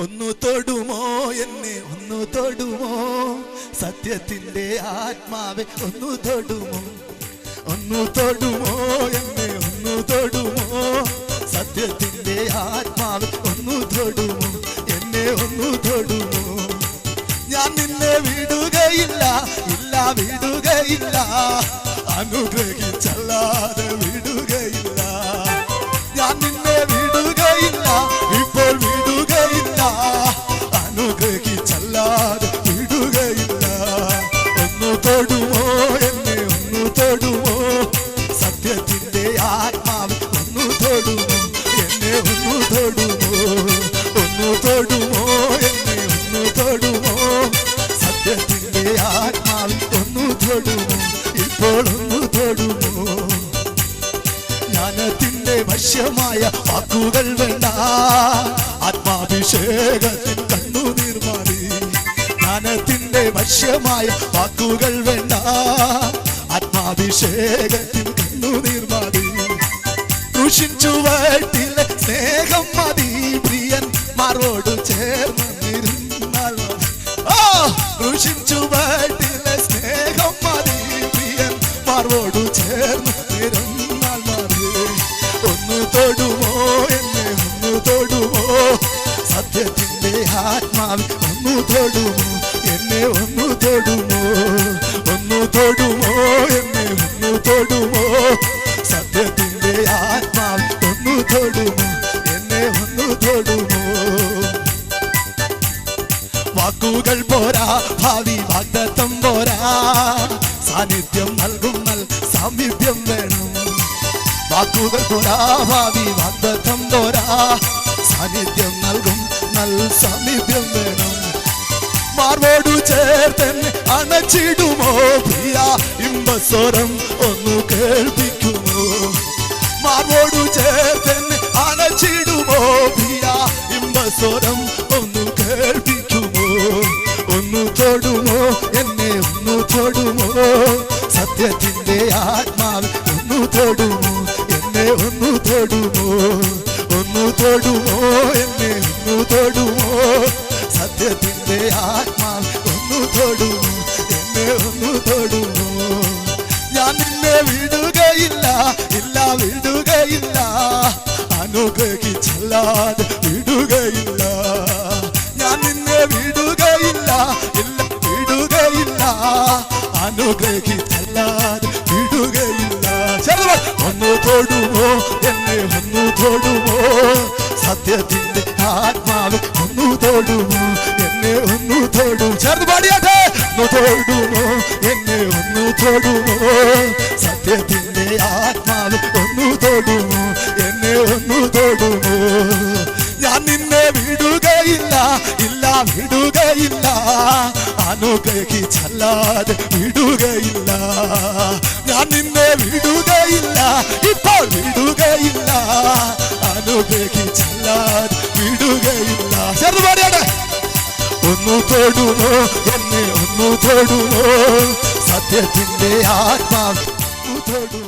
ഒന്നു തൊടുമോ എന്നെ? ഒന്നു തൊടുമോ? സത്യത്തിന്റെ ആത്മാവെ ഒന്നു തൊടുമോ? ഒന്നു തൊടുമോ എന്നെ? ഒന്നു തൊടുമോ? സത്യത്തിന്റെ ആത്മാവെ ഒന്നു തൊടുമോ? എന്നെ ഒന്നു തൊടുമോ? ഞാൻ നിന്നെ വിടുകയില്ല ഇല്ല വിടുകയില്ല. അനുഗ്രഹിച്ചല്ലാതെ വിടുകയില്ല. ഞാൻ നിന്നെ എന്നെ ഒന്നു തൊടുമോ? ഒന്നു തൊടുമോ എന്നെ ഒന്നു തൊടുമോ? സത്യത്തിന്റെ ആത്മാവിൽ ഒന്നു തൊടുമോ? ഇപ്പോൾ ഒന്ന് തൊടുമോ? ജ്ഞാനത്തിന്റെ വശ്യമായ വാക്കുകൾ വേണ്ട. ആത്മാഭിഷേകത്തിൽ കണ്ണു നിർമാറി. ജ്ഞാനത്തിന്റെ വശ്യമായ വാക്കുകൾ വേണ്ട. ആത്മാഭിഷേകത്തിൽ കൃഷിൻ ചുവട്ടിലെ സ്നേഹം മതി പ്രിയൻ. മാറോട് ചേർന്ന് നിരുന്നാൽ മതി. ആ കൃഷിൻ സ്നേഹം മതി പ്രിയൻ. മാറോട് ചേർന്ന് നിരുന്നാൽ മതി. ഒന്ന് തൊടുമോ എന്നെ? ഒന്ന് തൊടുമോ? സത്യത്തിന്റെ ആത്മാവ് ഒന്ന് തൊടുമോ? എന്നെ ഒന്ന് തൊടുമോ? ഒന്ന് തൊടുമോ എന്നെ? ഒന്ന് തൊടുമോ? സത്യത്തിന്റെ ആത്മാവ് ഒന്ന് തൊടുമോ എന്നെ ഒന്ന് തൊടുമോ? വാക്കുകൾ പോരാ ഭാവി വാഗ്ദത്തം പോരാ. സാന്നിധ്യം നൽകും നൽ സാമീപ്യം വേണം. വാക്കുകൾ പോരാ ഭാവി വാഗ്ദത്തം പോരാ. സാന്നിധ്യം നൽകും നൽ സാമീപ്യം വേണം. മാർവോടു ചേർത്തന്നെ തൊടുമോ? എന്നെ ഒന്നു തൊടുമോ? ഒന്നു തൊടുമോ? എന്നെ ഒന്നു തൊടുമോ? സത്യത്തിന്റെ ആത്മാ ഒന്നു തൊടുമോ? എന്നെ ഒന്നു തൊടുമോ? ഞാൻ നിന്നെ വിടുകയില്ല ഇല്ല വിടുകയില്ല. അനുഗ്രഹിച്ചല്ലാതെ വിടുകയില്ല. ഞാൻ നിന്നെ വിടുകയില്ല ഇല്ല വിടുകയില്ല. അനുഗ്രഹിച്ചല്ലാതെ വിടുകയില്ല. ചെറുവ ഒന്ന് തൊടുമോ എന്നെ ഒന്ന് തൊടുമോ സത്യത്തിന്റെ ആത്മാവ് ഒന്ന് തൊടുമോ എന്നെ ഒന്ന് തൊടും. ചേർന്ന് പാടിയാട്ടെ. ഒന്ന് തൊടുമോ എന്നെ ഒന്ന് തൊടുമോ സത്യത്തിന്റെ ആത്മാവ് അനുഗ്രഹിച്ചല്ലാതെ വിടുകയില്ല. ഞാൻ നിന്നെ വിടുകയില്ല ഇപ്പോൾ വിടുകയില്ല. അനുഗ്രഹിച്ചല്ലാതെ വിടുകയില്ല. ചെറുപാടിയാണ് ഒന്നു തൊടുമോ എന്നെ ഒന്നു തൊടുമോ സത്യത്തിന്റെ ആത്മാവ് തൊടുമോ